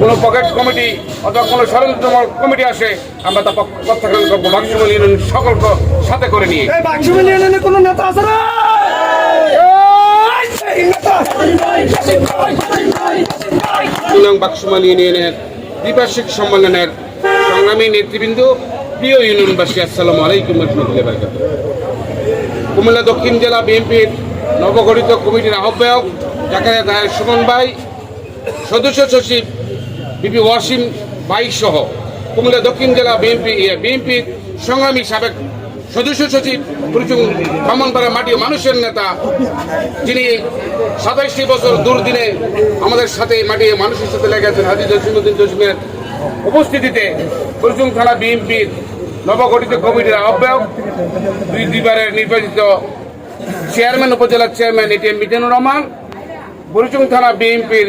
কোনো pocket committee অথবা কোনো ষড়যন্ত্রমূলক কমিটি আসে আমরা তা প্রত্যাখ্যান করব বাক্সমল ইউনিয়ন সকলকে সাথে করে নিয়ে। এই বাক্স মিলিয়নে কোনো নেতা আছে না? বাক্সমাল ইউনিয়নের দ্বিবার্ষিক সম্মেলনের সংগ্রামী নেতৃবৃন্দ প্রিয় ইউনিয়নবাসী আসসালামু আলাইকুম রহমতুল্লাহ বারকাত কুমিল্লা দক্ষিণ জেলা বিএনপির নবগঠিত কমিটির আহ্বায়ক জাকারিয়া দায়ের সুমন ভাই সদস্য সচিব বিপি ওয়াসিম ভাই সহ কুমিল্লা দক্ষিণ জেলা বিএনপি বিএনপির সংগ্রামী সাবেক সদস্য সচিব প্রচুর ব্রাহ্মণপাড়া মাটি মানুষের নেতা, যিনি সাতাইশটি বছর দুর্দিনে আমাদের সাথে মাটি মানুষের সাথে লেগেছেন হাজি জসিমুদ্দিন জসিমের উপস্থিতিতে কুরচুম থানা বিএনপির নবগঠিত কমিটির আহ্বায়ক, দুই দুইবারের নির্বাচিত চেয়ারম্যান উপজেলার চেয়ারম্যান এটিএম মিজানুর রহমান বুরুচুং থানা বিএনপির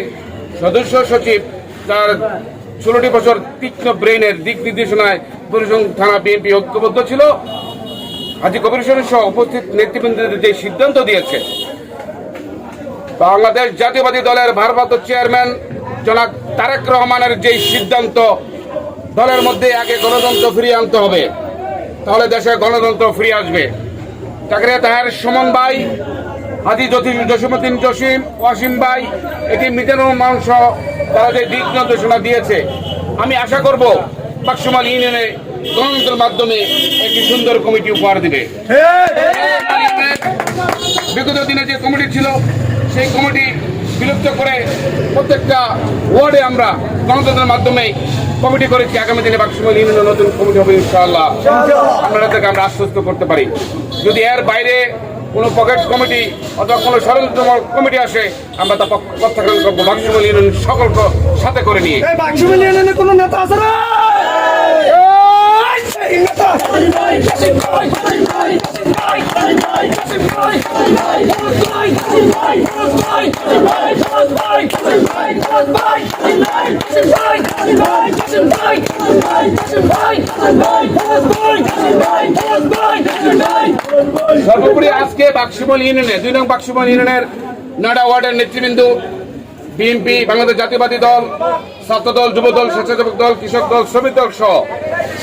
সদস্য সচিব তার ষোলোটি বছর তীক্ষ্ণ ব্রেনের দিক নির্দেশনায় বুরুচুং থানা বিএনপি ঐক্যবদ্ধ ছিল। হাজি কবির সহ উপস্থিত নেতৃবৃন্দদের যে সিদ্ধান্ত দিয়েছে, বাংলাদেশ জাতীয়বাদী দলের ভারপ্রাপ্ত চেয়ারম্যান জনাব তারেক রহমানের যে সিদ্ধান্ত, দলের মধ্যে আগে গণতন্ত্র ফিরিয়ে আনতে হবে, তাহলে দেশে গণতন্ত্র ফিরে আসবে। চাকরিয়া তাহার, সুমন হাজি জসিম জসিমুদ্দিন জসিম ওয়াসিম ভাই এটি মিজানুর মাংস তারা যে দিক নির্দেশনা দিয়েছে। আমি আশা করব বাক্সমাল ইউনিয়নে গণতন্ত্রের মাধ্যমে একটি সুন্দর কমিটি উপহার দিবে। বিগত দিনে যে কমিটি ছিল, সেই কমিটি বিলুপ্ত করে প্রত্যেকটা ওয়ার্ডে আমরা গণতন্ত্রের মাধ্যমে কমিটি করেছি। আগামী দিনে বাক্সমল ইউনিয়নের নতুন কমিটি হবে ইনশাআল্লাহ। আপনাদেরকে আমরা আশ্বস্ত করতে পারি। যদি এর বাইরে কোনো পকেট কমিটি অথবা কোনো ষড়যন্ত্রমূলক কমিটি আসে আমরা তা প্রত্যাখ্যান করব বাক্সুমল ইউনিয়ন সকলকে সাথে করে নিয়ে বাক্সুমল ইউনিয়নে কোনো নেতা আছে না এই নেতা সর্বোপরি আজকে বাক্সিমল ইউনিয়নে, দুই নং বাক্সিমল ইউনিয়নের নয়ডা ওয়ার্ডের নেতৃবৃন্দ, বিএনপি, বাংলাদেশ জাতীয়বাদী দল ছাত্র দল যুব দল স্বেচ্ছাসেবক দল, কৃষক দল, শ্রমিক দল সহ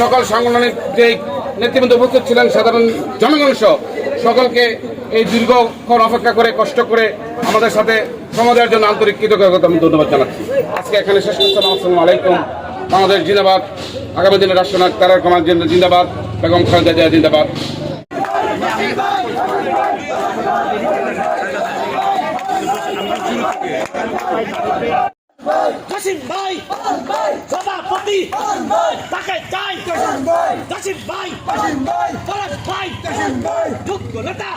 সকল সাংগঠনিক যে নেতৃবৃন্দ উপস্থিত ছিলেন, সাধারণ জনগণ সহ সকলকে এই দীর্ঘক্ষণ অপেক্ষা করে, কষ্ট করে আমাদের সাথে সমাজের জন্য আন্তরিক কৃতজ্ঞতা আমি ধন্যবাদ জানাচ্ছি। আজকে এখানে শেষ করছি। আসসালামু আলাইকুম। বাংলাদেশ জিন্দাবাদ। আগামী দিনের রাষ্ট্রনায়ক তারার কামাল জিন্দাবাদ, বেগম খালেদা জিয়া জিন্দাবাদ। জসিম ভাই, সভাপতি, তাকে চাই। জসিম ভাই, ফরাজ ভাই যোগ্য নেতা।